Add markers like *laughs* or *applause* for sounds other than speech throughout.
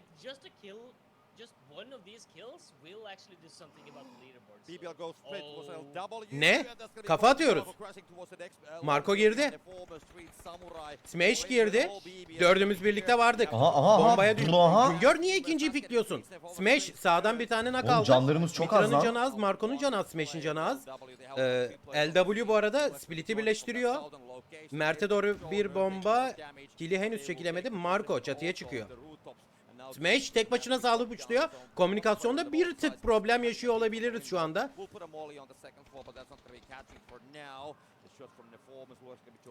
like just a kill, just one of these kills will actually do something about the leaderboard. so- BBL goes straight towards Oh. LW. Ne? gonna be Kafa atıyoruz. uh, Marco girdi. Smash girdi. Dördümüz birlikte vardık. Aha aha aha. Bombaya düş. Aha. Güngör niye ikinciyi pikliyorsun? Smash sağdan bir tane nak Oğlum aldı. canlarımız çok az lan. canı az, Marco'nun canı az, Smash'in canı az. Ee, LW bu arada split'i birleştiriyor. Mert'e doğru bir bomba. Kili henüz çekilemedi. Marco çatıya çıkıyor. Smash tek başına sağlık uçluyor. Komünikasyonda bir tık problem yaşıyor olabiliriz şu anda.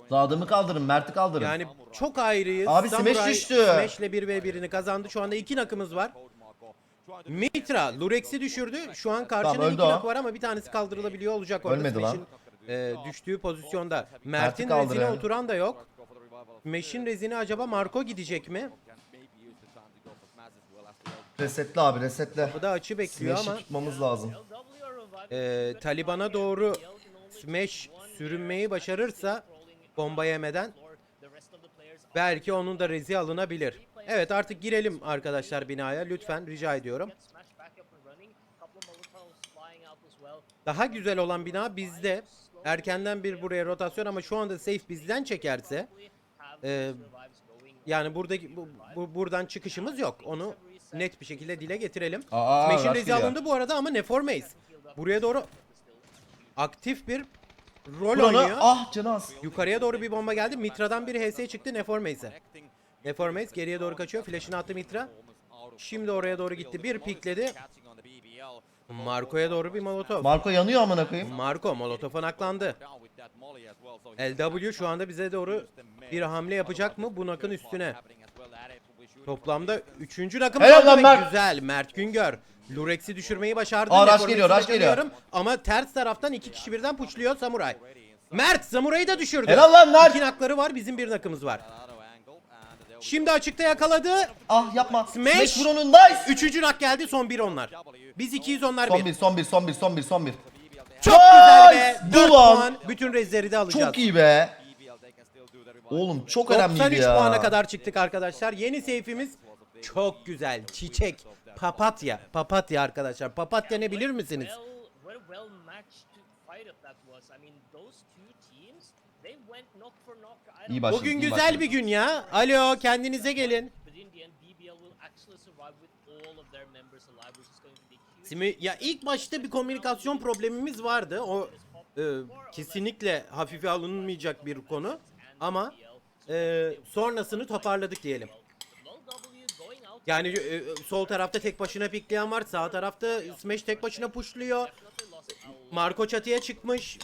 Zadımı kaldırın, Mert'i kaldırın. Yani çok ayrıyız. Abi Smash Samuray düştü. Smash'le 1 ve 1'ini kazandı. Şu anda 2 nakımız var. Mitra Lurex'i düşürdü. Şu an karşında Tamam, iki nak var ama bir tanesi kaldırılabiliyor olacak orada. Ölmedi. Smash'in, e, düştüğü pozisyonda. Mert'in rezine oturan da yok. Smash'in rezine acaba Marco gidecek mi? Resetle abi, resetle. Bu da açı bekliyor Smash'i ama tutmamız lazım. e, Taliban'a doğru Smash sürünmeyi başarırsa bomba yemeden belki onun da rezi alınabilir. Evet artık girelim arkadaşlar binaya lütfen rica ediyorum. Daha güzel olan bina bizde. Erkenden bir buraya rotasyon ama şu anda safe bizden çekerse e, yani buradaki bu, bu- buradan çıkışımız yok. Onu net bir şekilde dile getirelim. Smash'in rezi alındı bu arada ama Neformeyiz. Buraya doğru aktif bir rol Vur onu. oynuyor. Ah canı az. Yukarıya doğru bir bomba geldi. Mitra'dan bir HS çıktı Neformeiz'e. Neformeiz geriye doğru kaçıyor. Flash'ını attı Mitra. Şimdi oraya doğru gitti. Bir pikledi. Marco'ya doğru bir molotof. Marco yanıyor amına koyayım. Marco molotof'a naklandı. LW şu anda bize doğru bir hamle yapacak mı bu nakın üstüne? Toplamda 3. nakım Helal kaldı lan ve Mert. güzel. Mert Güngör. Lurex'i düşürmeyi başardı. Aa, Neformeiz'i geliyor, rush geliyor. Ama ters taraftan iki kişi birden puçluyor Samuray. Mert Samuray'ı da düşürdü. Helal lan Mert. İki nakları var bizim bir nakımız var. Şimdi açıkta yakaladı. Ah yapma. Smash. Smash vur onu. Nice. Üçüncü nak geldi son bir onlar. Biz ikiyiz onlar Son bir. bir, son bir, son bir, son bir, son bir. Çok güzel be. Nice. 4 Ulan. puan. Bütün rezleri de alacağız. Çok iyi be. Oğlum çok önemliydi 93 ya. puana kadar çıktık arkadaşlar. Yeni seyfimiz çok güzel. Çiçek. Papatya. Papatya arkadaşlar. Papatya ne bilir misiniz? İyi başladık. Bugün iyi güzel başladık. bir gün ya. Alo kendinize gelin. Şimdi ya ilk başta bir komünikasyon problemimiz vardı. O e, kesinlikle hafife alınmayacak bir konu. Ama e, sonrasını toparladık diyelim. Yani e, sol tarafta tek başına pikleyen var. Sağ tarafta Smash tek başına pushluyor. Marco çatıya çıkmış.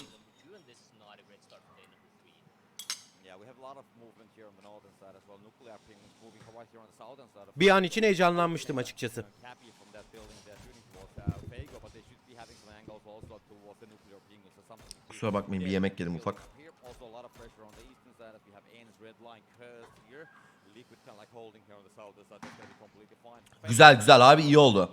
Bir an için heyecanlanmıştım açıkçası. Uh, Kusura bakmayın bir yemek yedim ufak. Here, also a lot of pressure on the eastern side as we have Ains red line cursed here. Liquid kind of like holding here on the side. That's gonna be completely fine. Güzel güzel abi iyi oldu.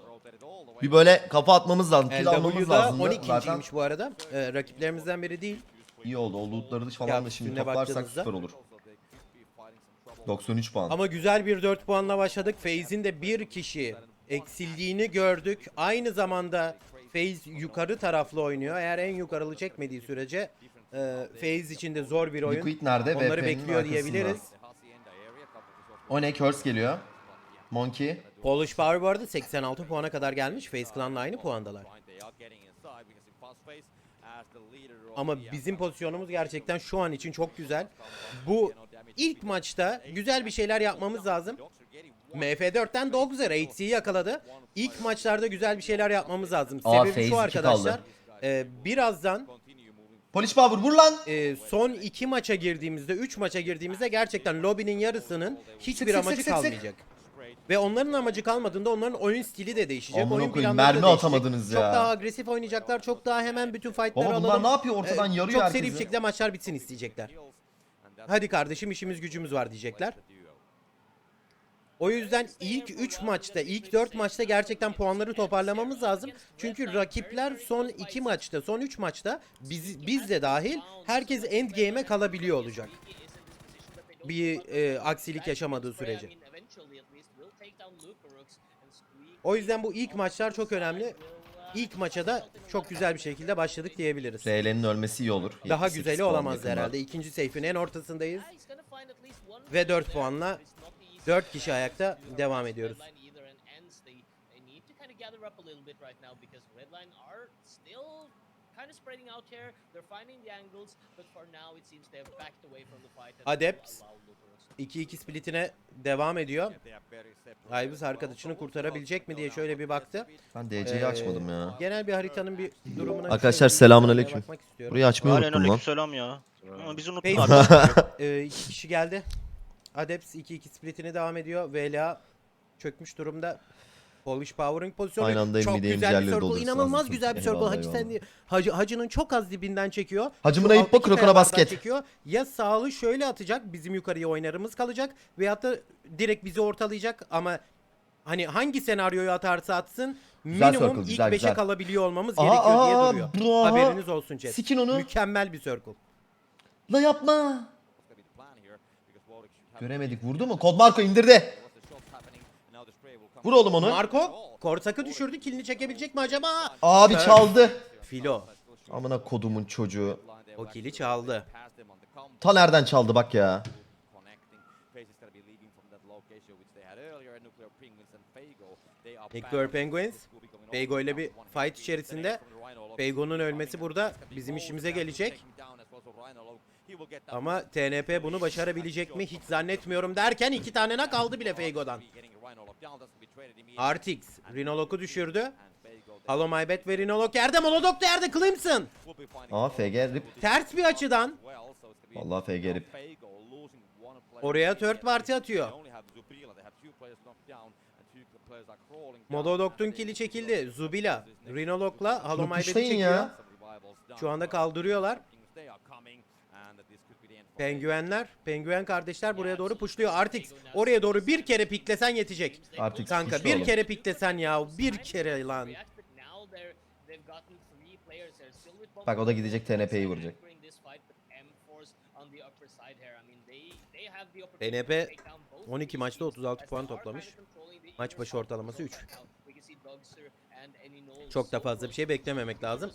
Bir böyle kafa atmamız lazım. Kill almamız LW'da lazım. Zaten 12.ymiş bu arada. Ee, rakiplerimizden biri değil. iyi oldu. O lootları falan da şimdi üstüne toplarsak baktığınızda. süper olur. Also, they could be fighting some trouble. 93 puan. Ama güzel bir 4 puanla başladık. FaZe'in de bir kişi eksildiğini gördük. Aynı zamanda FaZe yukarı taraflı oynuyor. Eğer en yukarılı çekmediği sürece e, FaZe için de zor bir oyun. Liquid nerede? Onları VP'nin bekliyor arkasında. diyebiliriz. O ne? Curse geliyor. Monkey. Polish Power bu arada 86 puana kadar gelmiş. FaZe Clan'la aynı puandalar. Ama bizim pozisyonumuz gerçekten şu an için çok güzel. Bu ilk maçta güzel bir şeyler yapmamız lazım. Dogs are getting one MF4'ten Dogzer HC'yi yakaladı. İlk maçlarda güzel bir şeyler yapmamız lazım. Aa, Sebebi phase şu arkadaşlar. e, birazdan Polish Power vur lan. e, son iki maça girdiğimizde, üç maça girdiğimizde gerçekten lobinin yarısının hiçbir sık, amacı sık, sık, sık. kalmayacak. Ve onların amacı kalmadığında onların oyun stili de değişecek. Amına oyun koyayım, planları da mermi değişecek. atamadınız Çok ya. daha agresif oynayacaklar. Çok daha hemen bütün fightları Baba alalım. bunlar ne yapıyor? Ortadan E, yarıyor Çok seri bir şekilde maçlar bitsin isteyecekler. Hadi kardeşim işimiz gücümüz var diyecekler. O yüzden ilk 3 maçta, ilk 4 maçta gerçekten puanları toparlamamız lazım. Çünkü rakipler son 2 maçta, son 3 maçta biz, biz de dahil herkes endgame'e kalabiliyor olacak. Bir e, aksilik yaşamadığı sürece. O yüzden bu ilk maçlar çok önemli. İlk maça da çok güzel bir şekilde başladık diyebiliriz. RL'nin ölmesi iyi olur. Daha 78 güzeli olamaz herhalde. İkinci safe'in en ortasındayız. Ve 4 puanla 4 kişi ayakta devam ediyoruz. Adept 2-2 splitine devam ediyor. Ives arkadaşını kurtarabilecek mi diye şöyle bir baktı. Ben DC'yi Ee, açmadım ya. Genel bir haritanın bir durumuna Arkadaşlar, bakmak istiyorum. Burayı açmayı unuttum lan. aleykümselam ya. Ama biz unuttuk abi. *laughs* Ee, iki kişi geldi. Adept 2-2 splitini devam ediyor. VLA çökmüş durumda. Polish Powering pozisyonu. Aynı anda çok Nvidia güzel bir circle. İnanılmaz lazım. güzel bir circle. Hacı, sen. Hacı, Hacı'nın çok az dibinden çekiyor. Hacımın ayıp bak, kayalardan basket. Çekiyor. Ya sağlı şöyle atacak. Bizim yukarıya oynarımız kalacak. Veyahut da direkt bizi ortalayacak ama hani hangi senaryoyu atarsa atsın Güzel minimum circle, ilk güzel, 5'e güzel. kalabiliyor olmamız Aha, gerekiyor diye aha, duruyor. bro. Haberiniz olsun chat. Sikin onu. Mükemmel bir circle. La yapma. Göremedik. Vurdu mu? Kod Marco indirdi. Vur oğlum onu. Marco Korsak'ı düşürdü. Kilini çekebilecek mi acaba? Abi çaldı. Filo. Amına kodumun çocuğu. O kili çaldı. Ta nereden çaldı bak ya. Nuclear Penguins, Feigo ile bir fight içerisinde. Feigo'nun ölmesi burada bizim işimize gelecek. Ama TNP bunu başarabilecek mi hiç zannetmiyorum derken iki tane nak aldı bile Feigo'dan. Artix, Rinolok'u düşürdü. Halo Maybet ve Rinolok yerde, Molodok da yerde, Clemson. Aa FG rip. Ters bir açıdan. Vallahi FG rip. Oraya third party atıyor. Molodok'un kili çekildi. Zubila, Rinolok'la Halo Şunu Maybet'i pushlayın çekiyor. ya. Şu anda kaldırıyorlar. Penguenler, penguen kardeşler buraya doğru puşluyor. Artix oraya doğru bir kere piklesen yetecek. Artix Kanka bir oğlum. kere piklesen ya. Bir kere lan. Bak o da gidecek TNP'yi vuracak. TNP 12 maçta 36 puan toplamış. Maç başı ortalaması 3. Çok da fazla bir şey beklememek lazım.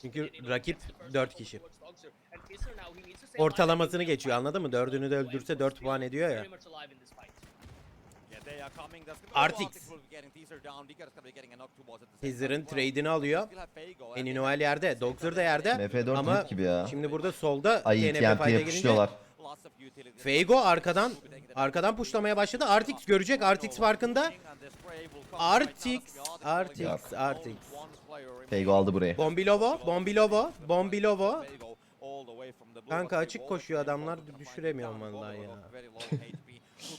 Çünkü rakip 4 kişi. Ortalamasını geçiyor anladın mı? Dördünü de öldürse 4 puan ediyor ya. Artix. Teaser'ın trade'ini alıyor. Eni Noel yerde. Dogzer da yerde. MF4 Ama gibi ya. şimdi burada solda Ay TNP girince puşluyorlar. Feigo arkadan arkadan puşlamaya başladı. Artix görecek. Artix farkında. Artix, Artix. Artix. FG aldı burayı. Bombilovo, Bombilovo, Bombilovo. Kanka açık koşuyor adamlar düşüremiyorum vallahi ya.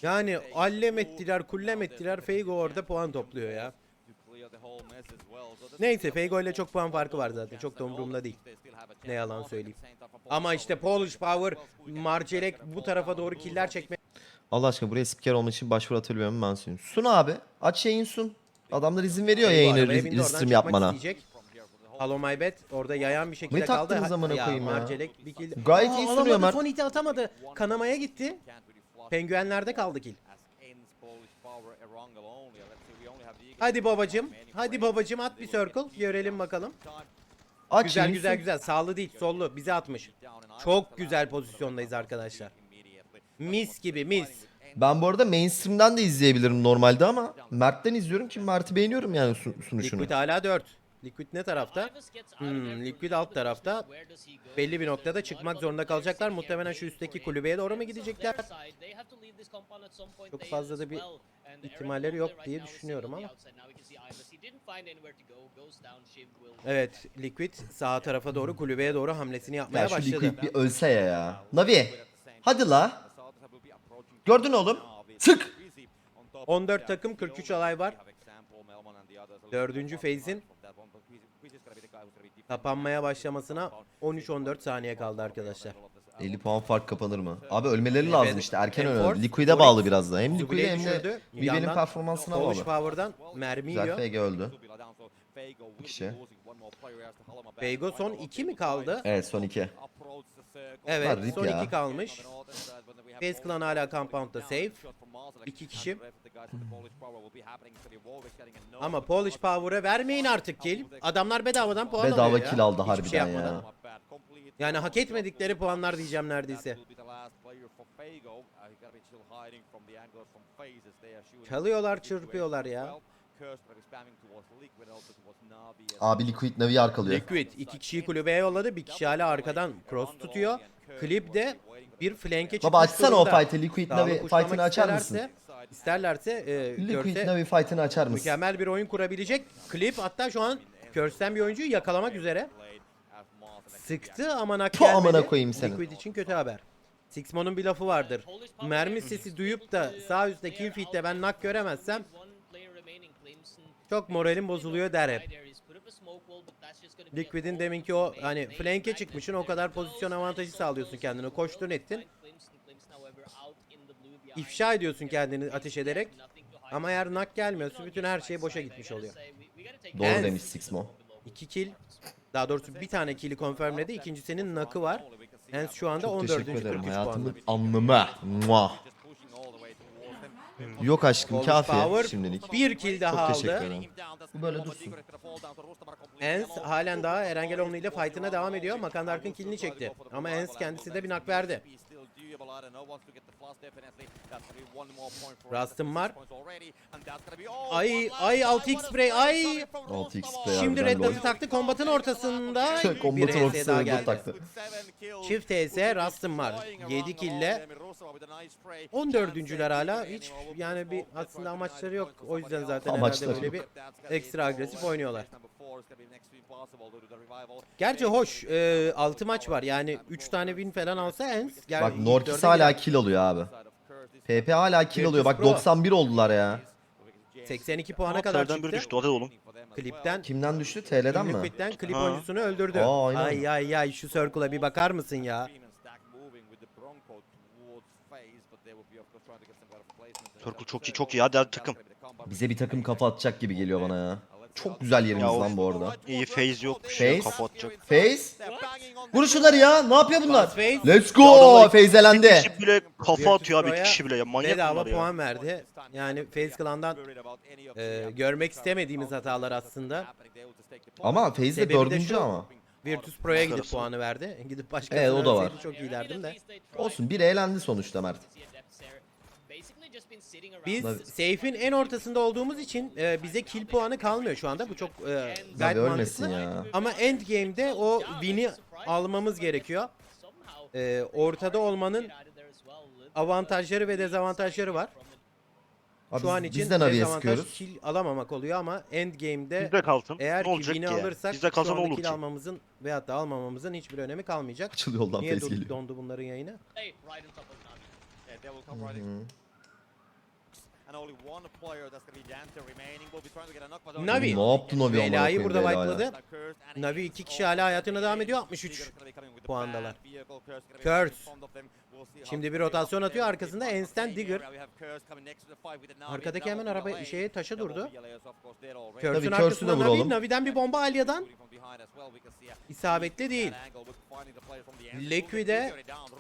Yani allem ettiler, kullem ettiler. Feigo orada puan topluyor ya. Neyse Feigo ile çok puan farkı var zaten. Çok da umurumda değil. Ne yalan söyleyeyim. Ama işte Polish Power, Marcelek bu tarafa doğru killer çekme. Allah aşkına buraya spiker olmak için başvuru muyum ben sunayım. Sun abi. Aç yayın sun. Adamlar izin veriyor yayını restream yapmana. Hello my bad. Orada yayan bir şekilde Ne kaldı. taktınız Ha- amına koyayım ya? Marcelek bir kill. Gayet Aa, iyi sunuyor Mert. Son hiti atamadı. Kanamaya gitti. Penguenlerde kaldı kill. Hadi babacım. Hadi babacım at bir circle. Görelim bakalım. Aç Güzel güzel güzel. Sağlı değil sollu. Bize atmış. Çok güzel pozisyondayız arkadaşlar. Mis gibi mis. Ben bu arada mainstream'den de izleyebilirim normalde ama Mert'ten izliyorum ki Mert'i beğeniyorum yani sun- sunuşunu. Liquid hala 4. Liquid ne tarafta? Hmm, Liquid alt tarafta. Belli bir noktada çıkmak zorunda kalacaklar. Muhtemelen şu üstteki kulübeye doğru mu gidecekler? Çok fazla da bir ihtimalleri yok diye düşünüyorum ama. Evet, Liquid sağ tarafa doğru kulübeye doğru hamlesini yapmaya Ya şu başladı. Liquid bir ölse ya ya. Navi. Hadi la. Gördün oğlum. Sık. 14 takım 43 alay var. Dördüncü phase'in Kapanmaya başlamasına 13-14 saniye kaldı arkadaşlar. 50 puan fark kapanır mı? Abi ölmeleri lazım Evet. işte. Erken ölmeleri. Liquid'e bağlı biraz da. Hem Liquid'e hem de Yandan performansına bağlı. Power'dan mermi yiyor. FG öldü. Kişi. Feigo son iki mi kaldı? Evet son iki. Evet Var, son ya. iki kalmış. Face Clan hala compound'da safe. İki kişi. Ama Polish Power'a vermeyin artık kill. Adamlar bedavadan puan Bedava alıyor ya. kill aldı Hiçbir harbiden şey ya. Yani hak etmedikleri puanlar diyeceğim neredeyse. Çalıyorlar, çırpıyorlar ya. Abi Liquid Navi arkalıyor. Liquid iki kişiyi kulübeye yolladı. Bir kişi hala arkadan cross tutuyor. Clip de bir flank'e çıkmış Baba açsana o fight'ı. Liquid Dağını Navi kuşlamak fight'ını açar mısın? isterlerse- İsterlerse e, Liquid Curse'e Navi fight'ını açar mısın? mükemmel bir oyun kurabilecek. Clip hatta şu an Curse'den bir oyuncuyu yakalamak üzere. Sıktı ama nak Puh, amına gelmedi. koyayım senin. Liquid için kötü haber. Sixmon'un bir lafı vardır. Mermi sesi duyup da sağ üstte kill feed'de ben nak göremezsem çok moralim bozuluyor der hep. Liquid'in deminki o hani flank'e çıkmışsın o kadar pozisyon avantajı sağlıyorsun kendine. Koştun ettin. İfşa ediyorsun kendini ateş ederek. Ama eğer nak gelmiyorsa bütün her şey boşa gitmiş oluyor. Doğru En- demiş Sixmo. 2 kill. Daha doğrusu bir tane kill'i confirmledi. İkincisinin nakı var. Hens şu anda Çok 14. teşekkür ederim 43 hayatımın anlamı. Muah. Yok aşkım kafi şimdilik. bir kill daha Çok teşekkür aldı. ederim. Bu böyle dursun. Ens halen daha Erengeloğlu ile fight'ına devam ediyor. Makan Dark'ın killini çekti. Ama Ens kendisi de bir nak verdi. Rust'ım var. Ay ay 6x spray ay. 6x play Şimdi harbiden Red lol. Dot'u taktı. Kombatın ortasında *laughs* bir Kombatın HS daha ortasına Red Dot geldi. taktı. Çift TS Rust'ım var. 7 kill'le 14'üncüler hala hiç yani bir aslında amaçları yok. O yüzden zaten Amaçları herhalde böyle bir ekstra agresif oynuyorlar. Gerçi hoş 6 maç var yani 3 tane win falan alsa Ens. Yani Bak Norkis hala kill alıyor abi. PP hala kill alıyor. Bak Pro. 91 oldular ya. 82 puana kadar Terden biri çıktı. düştü hadi oğlum. Klipten Kimden düştü? TL'den mi? Liquid'den klip Ha. oyuncusunu öldürdü. Aa, aynen. ay ay ay şu circle'a bir bakar mısın ya? Circle çok iyi çok iyi hadi hadi takım. Bize bir takım kafa atacak gibi geliyor bana ya. Çok güzel yerimiz Ya lan bu arada. İyi phase yokmuş Phase? ya kafa atacak. Face. Vur şunları ya. Ne yapıyor bunlar? Face Let's go. adamlar Face Bir elendi. kişi bile kafa atıyor abi bir kişi bile ya manyak bedava bunlar ya. puan verdi. Yani Face Clan'dan e, görmek istemediğimiz hatalar aslında. Ama Face de Sebebi de dördüncü şu. ama. Virtus Pro'ya gidip puanı verdi. Gidip başka Evet, o da var. çok iyi derdim de. Olsun bir eğlendi sonuçta Mert. Biz safe'in en ortasında olduğumuz için e, bize kill puanı kalmıyor şu anda. Bu çok e, Abi gayet ölmesin mantıklı. ya. Ama endgame'de o win'i almamız gerekiyor. E, ortada olmanın avantajları ve dezavantajları var. Abi Şu an biz, için biz de Navi'ye dezavantaj sıkıyoruz. kill alamamak oluyor ama endgame'de Bizde kalsın. eğer ne ki olacak win'i ki? alırsak Bizde şu kalsa ne anda olur kill ki? almamızın veyahut da almamamızın hiçbir önemi kalmayacak. Açıl yoldan Niye Face do- geliyor. dondu bunların yayını? Navi. Ne yaptı Navi Belayı koyayım burada wipe'ladı. Navi iki kişi hala hayatına devam ediyor 63 puandalar. Curse. Şimdi bir rotasyon atıyor arkasında Einstein Digger. Arkadaki hemen araba şeye taşa durdu. De arkasında Navi. vuralım. Navi'den bir bomba Alya'dan. İsabetli değil. Liquid'e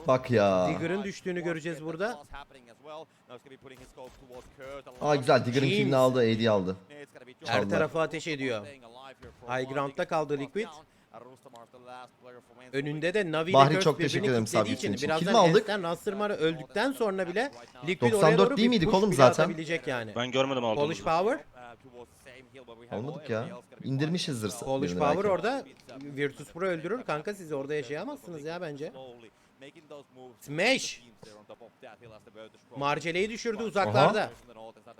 Bak ya. Digger'ın düştüğünü göreceğiz burada. Aa güzel Digger'ın killini aldı, AD aldı. Her Çaldılar. tarafı ateş ediyor. High ground'da kaldı Liquid. Önünde de Navi Bahri, çok birbirini teşekkür ederim kilitlediği sabitliğin için için. birazdan Kill mi aldık? Rastermar'ı öldükten sonra bile Liquid 94 oraya doğru değil bir miydik push oğlum bile zaten? atabilecek yani. Ben görmedim aldığımızı. Polish Power. Almadık ya. İndirmişizdir. Polish birini Power belki. orada Virtus Pro öldürür. Kanka siz orada yaşayamazsınız ya bence. Smash. Marcele'yi düşürdü uzaklarda.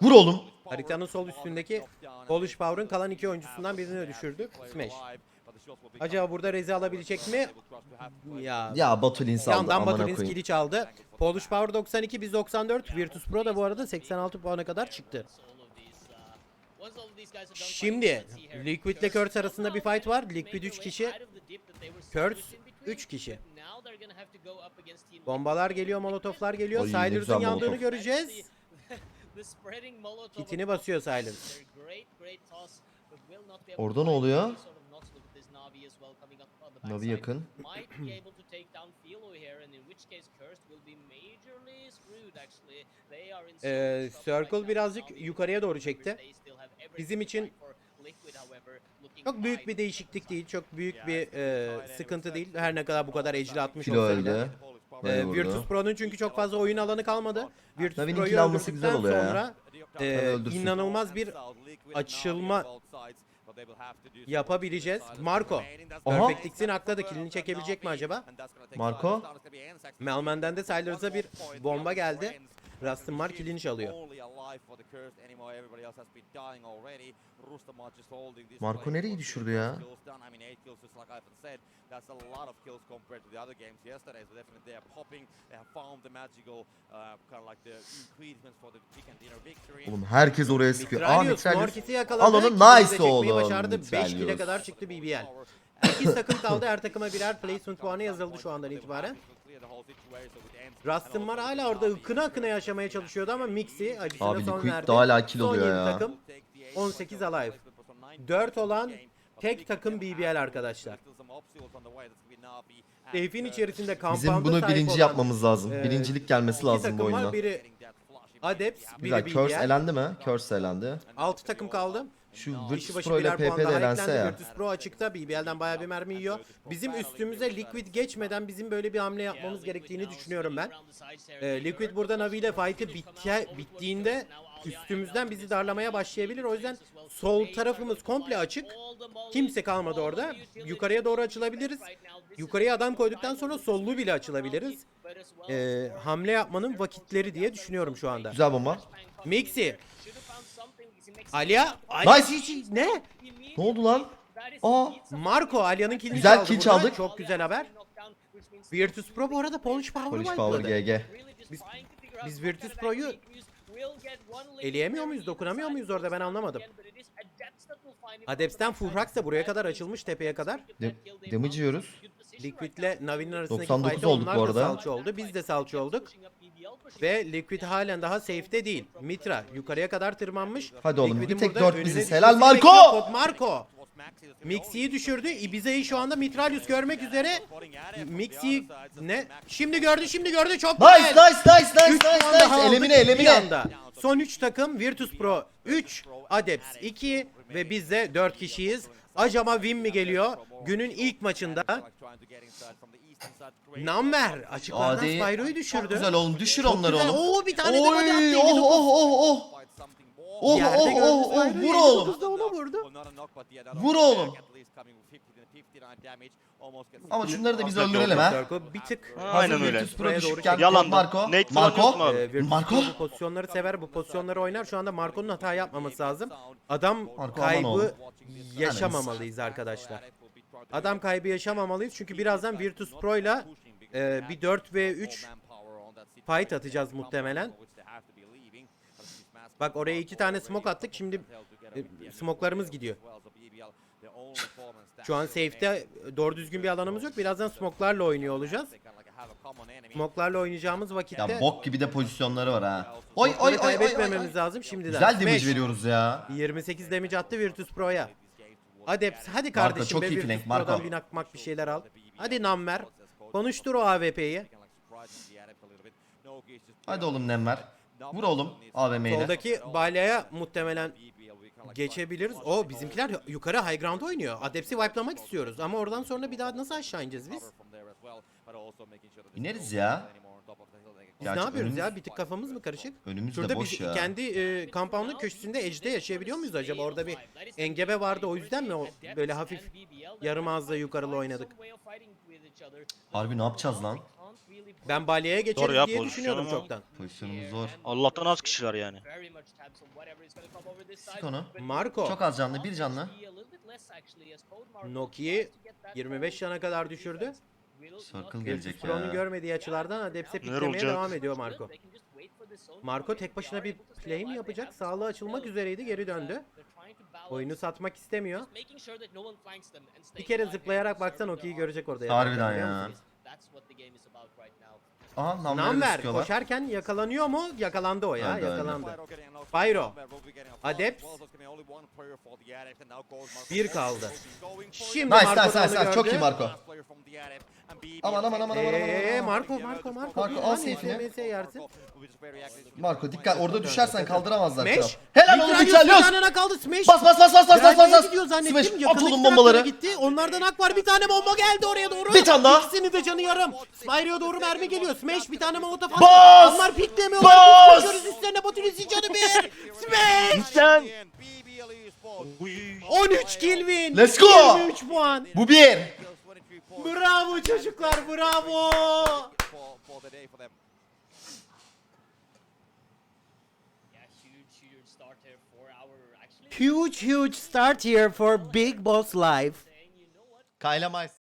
Vur oğlum. Haritanın sol üstündeki Polish Power'ın kalan iki oyuncusundan birini düşürdü. Smash. Acaba burada Rezi alabilecek mi? Ya. Ya Batulins aldı Yandan amına Batulins koyayım. kili çaldı. Polish Power 92, biz 94. Virtus Pro da bu arada 86 puana kadar çıktı. Şimdi Liquid ile Curse arasında bir fight var. Liquid 3 kişi, Curse 3 kişi. Bombalar geliyor, molotoflar geliyor. Ay, ne Silers'ın güzel yandığını molotof. göreceğiz. *laughs* Kitini basıyor Silence. Orada ne oluyor? Navi yakın. Ee, Circle birazcık yukarıya doğru çekti. Bizim için Çok büyük bir değişiklik değil. Çok büyük bir e, sıkıntı değil. Her ne kadar bu kadar ecli atmış Kilo olsa da. öldü. Ee, vurdu. Virtus Pro'nun çünkü çok fazla oyun alanı kalmadı. Virtus Navi'nin Pro'yu alması güzel öldürdükten oluyor ya. sonra e, Tabii öldürsün. inanılmaz bir açılma yapabileceğiz. Marco. Aha. Perfect X'in akladı. Killini çekebilecek mi acaba? Marco. Melman'den de Silers'a bir bomba geldi. Rustin Mark killini çalıyor. Marco nereyi düşürdü ya? Oğlum herkes oraya sıkıyor. Aa Mitralius. Morkis'i yakaladı. Al onu, nice başardı. 5 kill'e Mitralius. kadar çıktı BBL. 8 takım kaldı. Her takıma birer placement puanı yazıldı şu andan itibaren. Rustin var hala orada ıkına akına yaşamaya çalışıyordu ama Mixi acısına Abi son verdi. de hala kill oluyor ya. takım 18 alive. 4 olan tek takım BBL arkadaşlar. Keyfin içerisinde kampanda Bizim bunu birinci yapmamız lazım. e, Birincilik gelmesi lazım bu oyunda. Biri Adeps, biri Güzel. Curse elendi mi? Curse elendi. 6 takım kaldı. Şu Kişi Virtus başı Pro ile birer puan de daha elense eklendi. ya. Virtus Pro açıkta BBL'den bayağı bir mermi yiyor. Bizim üstümüze Liquid geçmeden bizim böyle bir hamle yapmamız gerektiğini düşünüyorum ben. Ee, Liquid burada Navi ile fight'ı bitti, bittiğinde üstümüzden bizi darlamaya başlayabilir. O yüzden sol tarafımız komple açık. Kimse kalmadı orada. Yukarıya doğru açılabiliriz. Yukarıya adam koyduktan sonra sollu bile açılabiliriz. Ee, hamle yapmanın vakitleri diye düşünüyorum şu anda. Güzel bomba. Mixi. Alia. Alia Nice. GG. Ne? Ne oldu lan? Aa. Marco Alia'nın killini Güzel çaldı kill burada. çaldık. Çok güzel haber. Virtus Pro bu arada Polish Power Polish wipe'ladı. Power GG. Biz- biz Virtus Pro'yu eleyemiyor muyuz, dokunamıyor muyuz orada ben anlamadım. Adeps'ten Fuhrax da buraya kadar açılmış tepeye kadar. De- damage yiyoruz. Liquid'le Navi'nin arasındaki 99 fight'te olduk onlar bu da arada. salça oldu. Biz de salça olduk. Ve Liquid halen daha safe'te değil. Mitra yukarıya kadar tırmanmış. Hadi oğlum, bir tek burada dört önüne biziz. düşmesi Helal Marco! bekliyor. Marco! Mixi'yi düşürdü. Ibiza'yı şu anda Mitralius görmek üzere. Mixi ne? Şimdi gördü, şimdi gördü. Çok Nice güzel. nice nice nice Üç puan nice daha nice. aldık Elimine bir elimine. anda. Son 3 takım Virtus Pro 3, Adeps 2 ve biz de 4 kişiyiz. Acaba win mi geliyor? Günün ilk maçında Namber açıklardan Hadi. Spyro'yu düşürdü. Çok güzel oğlum. Düşür Çok onları güzel. oğlum. Oo bir tane de body attı. Oy 59. oh oh oh oh. Oh oh gördü oh oh Spyro'yu, vur oğlum. 59 da ona vurdu. Vur oğlum. Ama şunları da biz öldürelim ha. Bir tık Aynen öyle. Virtus doğru düşükken. Yalan. Marco. Nate falan Marco. Ee, Virtus Marco. Pro bu pozisyonları sever, bu pozisyonları oynar. Şu anda Marco'nun hata yapmaması lazım. Adam Marco aman oğlum. kaybı yaşamamalıyız arkadaşlar. Adam kaybı yaşamamalıyız çünkü birazdan Virtus Pro ile e, bir 4 ve 3 fight atacağız muhtemelen. Bak oraya iki tane smoke attık. Şimdi e, smoke'larımız gidiyor. Şu an safe'te doğru düzgün bir alanımız yok. Birazdan smoke'larla oynuyor olacağız. Smoke'larla oynayacağımız vakitte Ya bok gibi de pozisyonları var ha. Oy oy oy oy oy. kaybetmememiz lazım şimdiden. Güzel damage Smash. veriyoruz ya. 28 damage attı Virtus Pro'ya. Hadi Marco, kardeşim çok be iyi Virtus flank, Marco. Pro'dan bir nakmak bir şeyler al. Hadi Nammer. Konuştur o AWP'yi. Hadi oğlum Nemmer. Vur oğlum AVM ile. Soldaki balyaya muhtemelen geçebiliriz. O bizimkiler yukarı high ground oynuyor. Adeps'i wipe'lamak istiyoruz ama oradan sonra bir daha nasıl aşağı ineceğiz biz? İneriz ya. Biz Gerçi ne yapıyoruz önümüz- ya? Bir tık kafamız mı karışık? Önümüz de Şurada boş biz ya. kendi e, compound'un köşesinde Edge'de yaşayabiliyor muyuz acaba? Orada bir engebe vardı o yüzden mi o böyle hafif yarım ağızla yukarılı oynadık? Harbi ne yapacağız lan? Ben balyaya geçeriz Zor ya diye düşünüyordum ama. çoktan. Pozisyonumuz zor. Allah'tan az kişiler yani. Sık onu. Marco. Çok az canlı, bir canlı. Nokia'yı 25 yana kadar düşürdü. Circle gelecek Virtus Pro'nun ya. görmediği açılardan Adeps'e Neler piklemeye olacak? devam ediyor Marco. Marco tek başına bir play mi yapacak? Sağlığı açılmak üzereydi geri döndü. Oyunu satmak istemiyor. Bir kere zıplayarak baksan Oki'yi görecek orada. Harbiden biliyor ya. musunuz? Aha Namver sıkıyorlar. koşarken yakalanıyor mu? Yakalandı o ya öldü. yakalandı. Pyro. Adept. Bir kaldı. Şimdi Nice, Marco nice, nice, nice. Çok iyi. Marco. Aman, aman, aman, aman, aman, Eee aman. Marco Marco Marco. Marco, al safe'ini. Marco dikkat orada düşersen kaldıramazlar. Smash. kral. Helal oğlum tane kaldı Smash. Bas bas bas bas bas bas bas. gidiyor zannettim. Smash at oğlum taraflara bombaları. Gitti. Onlardan hak var. Bir tane bomba geldi oraya doğru. Bir tane daha. İkisinin de canı yarım. Spyro'ya doğru mermi geliyor. Smash bir tane molotof attı. Bas! Onlar piklemiyorlar. Bas! Biz koşuyoruz üstlerine Botulis'in canı bir. Smash. Sen. Uy. 13 kill win. Let's go. 23 puan. Bu bir. Bravo çocuklar bravo. Huge, huge start here for Big Boss Life. Mice.